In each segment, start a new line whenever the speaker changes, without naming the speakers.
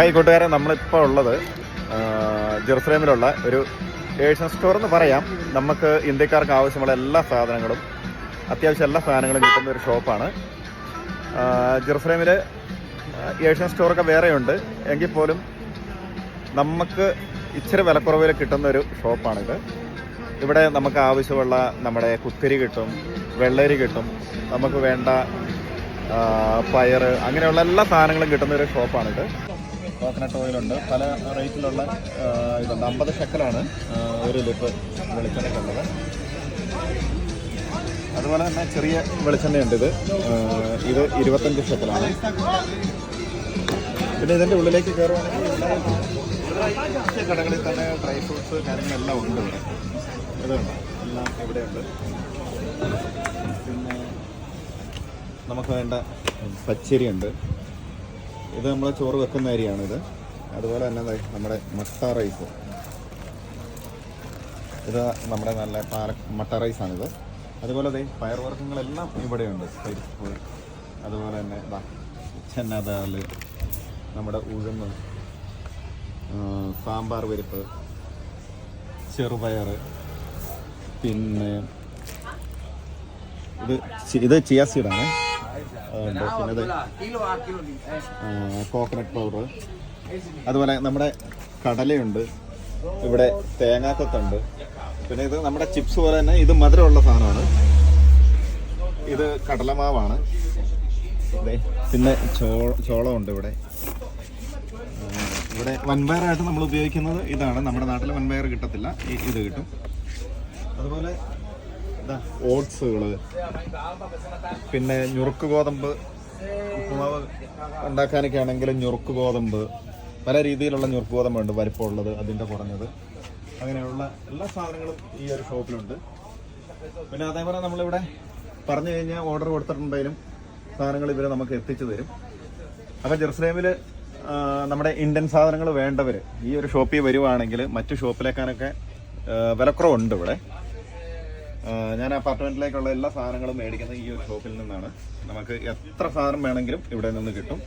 Hi കൂട്ടുകാരെ നമ്മളിപ്പോൾ ഉള്ളത് ജെറുസലേമിലുള്ള ഒരു ഏഷ്യൻ സ്റ്റോർ എന്ന് പറയാം. നമുക്ക് ഇന്ത്യക്കാർക്ക് ആവശ്യമുള്ള എല്ലാ സാധനങ്ങളും അത്യാവശ്യം എല്ലാ സാധനങ്ങളും കിട്ടുന്ന ഒരു ഷോപ്പാണ്. ജെറുസലേമിൽ ഏഷ്യൻ സ്റ്റോറൊക്കെ വേറെയുണ്ട്. എങ്കിൽ പോലും നമുക്ക് ഇച്ചിരി വിലക്കുറവിൽ കിട്ടുന്ന ഒരു ഷോപ്പാണിത്. ഇവിടെ നമുക്ക് ആവശ്യമുള്ള നമ്മുടെ കുത്തിരി കിട്ടും വെള്ളരി കിട്ടും നമുക്ക് വേണ്ട പയർ അങ്ങനെയുള്ള എല്ലാ സാധനങ്ങളും കിട്ടുന്ന ഒരു ഷോപ്പാണിത്. കോക്കനട്ട് ഓയിലുണ്ട് പല റേറ്റിലുള്ള ഇതുണ്ട്. അമ്പത് ഷെക്കലാണ് ഒരു ലിറ്റർ വെളിച്ചെണ്ണയ്ക്കുള്ളത്. അതുപോലെ തന്നെ ചെറിയ വെളിച്ചെണ്ണയുണ്ട് ഇത്. ഇത് ഇരുപത്തഞ്ച് ഷെക്കലാണ്. പിന്നെ ഇതിന്റെ ഉള്ളിലേക്ക് കയറുവാണെങ്കിൽ കടകളിൽ തന്നെ ഡ്രൈ ഫ്രൂട്ട്സ് കാര്യങ്ങളെല്ലാം ഉണ്ട് ഇതുണ്ട് എല്ലാം ഇവിടെയുണ്ട്. പിന്നെ നമുക്ക് വേണ്ട പച്ചരി ഉണ്ട് ഇത് നമ്മളെ ചോറ് വെക്കുന്ന അരിയാണ് ഇത് അതുപോലെ തന്നെ നമ്മുടെ മട്ട റൈസ്. ഇത് നമ്മുടെ നല്ല പാല മട്ട റൈസാണിത്. അതുപോലെ ദേ പയർവർഗങ്ങളെല്ലാം ഇവിടെയുണ്ട്. പരിപ്പ് അതുപോലെ തന്നെ ഇതാ ചെന്നദാൽ നമ്മുടെ ഉഴുന്ന് സാമ്പാർ പരിപ്പ് ചെറുപയർ പിന്നെ ഇത് ഇത് ചിയ സീഡാണ്. ഉണ്ട് പിന്നെ കോക്കനട്ട് പൗഡർ അതുപോലെ നമ്മുടെ കടലയുണ്ട്. ഇവിടെ തേങ്ങാക്കൊത്തുണ്ട്. പിന്നെ ഇത് നമ്മുടെ ചിപ്സ് പോലെ തന്നെ ഇത് മധുരമുള്ള സാധനമാണ്. ഇത് കടലമാവാണ്. പിന്നെ ചോ ചോളമുണ്ട് ഇവിടെ. ഇവിടെ വൻപയറായിട്ട് നമ്മൾ ഉപയോഗിക്കുന്നത് ഇതാണ്. നമ്മുടെ നാട്ടിൽ വൻപയർ കിട്ടത്തില്ല. ഇത് കിട്ടും. അതുപോലെ ഓട്സുകൾ പിന്നെ ഞുറുക്ക് ഗോതമ്പ് ഉപ്പുമാവ് ഉണ്ടാക്കാനൊക്കെ ആണെങ്കിൽ ഞുറുക്ക് ഗോതമ്പ് പല രീതിയിലുള്ള ഞുറുക്ക് ഗോതമ്പുണ്ട് വലിപ്പമുള്ളത് അതിന്റെ കുറഞ്ഞത്. അങ്ങനെയുള്ള എല്ലാ സാധനങ്ങളും ഈ ഒരു ഷോപ്പിലുണ്ട്. പിന്നെ അതേപോലെ നമ്മളിവിടെ പറഞ്ഞു കഴിഞ്ഞാൽ ഓർഡർ കൊടുത്തിട്ടുണ്ടെങ്കിലും സാധനങ്ങൾ ഇവർ നമുക്ക് എത്തിച്ചു തരും. അപ്പം ജെറുസലേമിൽ നമ്മുടെ ഇന്ത്യൻ സാധനങ്ങൾ വേണ്ടവർ ഈ ഒരു ഷോപ്പിൽ വരുവാണെങ്കിൽ മറ്റു ഷോപ്പിലേക്കാനൊക്കെ വിലക്കുറവുണ്ട് ഇവിടെ. ഞാൻ അപ്പാർട്ട്മെന്റിലേക്കുള്ള എല്ലാ സാധനങ്ങളും മേടിക്കുന്നത് ഈ ഒരു ഷോപ്പിൽ നിന്നാണ്. നമുക്ക് എത്ര സാധനം വേണമെങ്കിലും ഇവിടെ നിന്ന് കിട്ടും.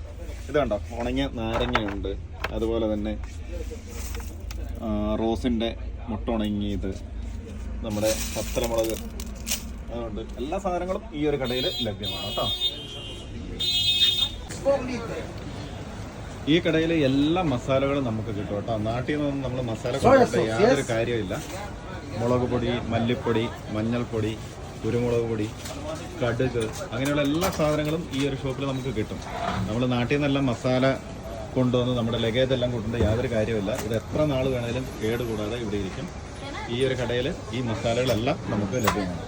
ഇത് കണ്ടോ? ഉണങ്ങിയ നാരങ്ങയുണ്ട്. അതുപോലെ തന്നെ റോസിന്റെ മുട്ട ഉണങ്ങിയത്. നമ്മുടെ പത്തലമുളക് അതുകൊണ്ട് എല്ലാ സാധനങ്ങളും ഈ ഒരു കടയിൽ ലഭ്യമാണ് കേട്ടോ. ഈ കടയിലെ എല്ലാ മസാലകളും നമുക്ക് കിട്ടും കേട്ടോ. നാട്ടിൽ നിന്ന് നമ്മൾ മസാല യാതൊരു കാര്യമില്ല മുളക് പൊടി മല്ലിപ്പൊടി മഞ്ഞൾപ്പൊടി കുരുമുളക് പൊടി കടുക് അങ്ങനെയുള്ള എല്ലാ സാധനങ്ങളും ഈ ഒരു ഷോപ്പിൽ നമുക്ക് കിട്ടും. നമ്മൾ നാട്ടിൽ നിന്നെല്ലാം മസാല കൊണ്ടുവന്ന് നമ്മുടെ ലഗേജ് എല്ലാം കൊണ്ടുവന്ന യാതൊരു കാര്യമില്ല ഇത് എത്ര നാൾ വേണേലും കേടുകൂടാതെ ഇവിടെ ഇരിക്കും. ഈ ഒരു കടയിൽ ഈ മസാലകളെല്ലാം നമുക്ക് ലഭ്യമാണ്.